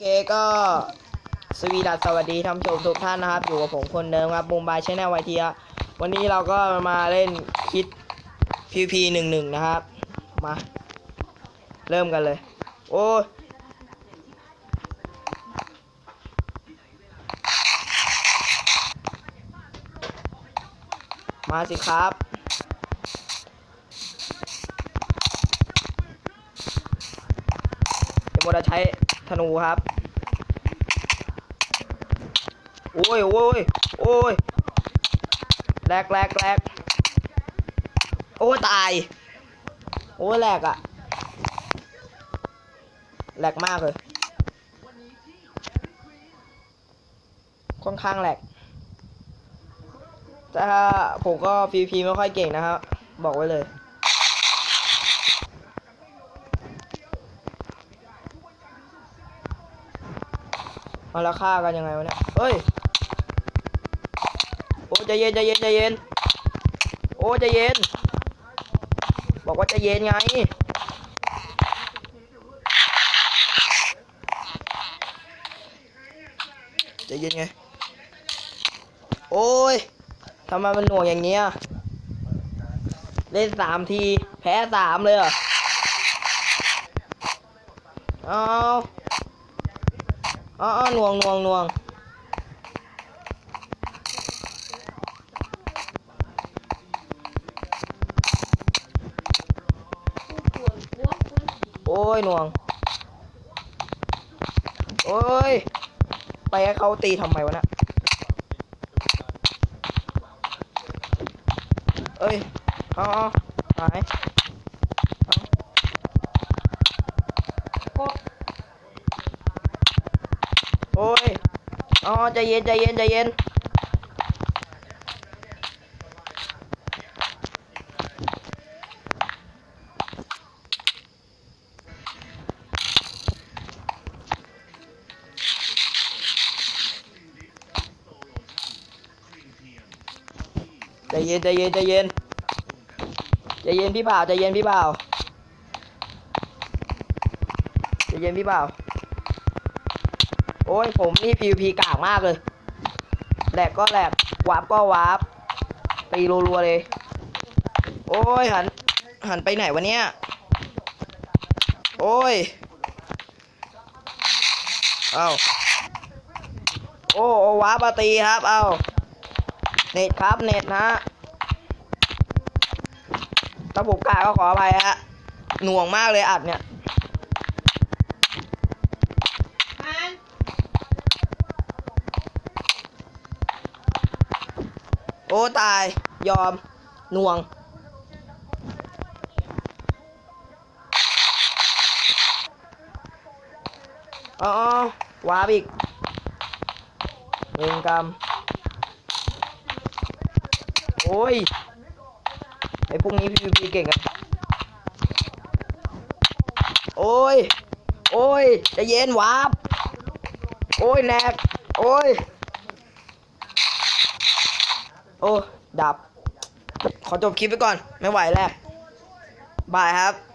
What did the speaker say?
เคก็สวีดัสสวัสดีท่านผู้ชมทุกท่านนะครับ อยู่กับผมคนเดิมครับบูมบายชแนลไวเทียวันนี้เราก็มาเล่นคิด PVP หนึ่งหนึ่งนะครับ มา เริ่มกันเลย โอ้มาสิครับเดี๋ยวโมจะใช้ ธนูครับ โอ้ยโอ้ยโอ้ยแหลกแหลกแหลกโอ้ตาย โอ้แหลกอะแหลกมากเลย ค่อนข้างแหลกแต่ถ้าผมก็ PVP ไม่ค่อยเก่งนะครับ บอกไว้เลย เอาแล้วฆ่ากันยังไงวะเนี่ยเฮ้ยโอ้ใจเย็นใจเย็นใจเย็นโอ้ใจเย็น บอกว่าใจเย็นไงใจเย็นไง โอ้ยทำไมมันหน่วงอย่างเงี้ย เล่นสามที แพ้สามเลยเหรอ เอา อ๋ออหน่วงน่วงน่วงโอ้ยน่วง โอ้ย ไปเขาตีทำไมวะเนะเอ้ย เอ๋อาหายเอาโอ้ย อ๋อใจเย็นใจเย็นใจเย็นใจเย็นใจเย็นใจเย็นใจเย็นพี่บ่าวใจเย็นพี่บ่าวใจเย็นพี่บ่าว โอ้ยผมนี่ PVP กากมากเลยแหลกก็แหลกวาร์ปก็วาร์ปตีรัวๆเลย โอ้ยหัน หันไปไหนวะเนี่ย โอ้ยเอาโอ้โอวาร์ปมาตีครับ เอาเน็ตครับเน็ตนะฮะถ้าผมกล้าก็ขออภัยฮะหน่วงมากเลยอัดเนี่ย อ้ตาย ยอมน่วง อ๋อวาบอีกเงินกรรม โอ้ย ไอพวกนี้ PVP เก่งอะโอ้ย โอ้ยจะเย็นวาบ โอ้ยแนกโอ้ย โอ้ดับ ขอจบคลิปไปก่อน ไม่ไหวแล้วบายครับ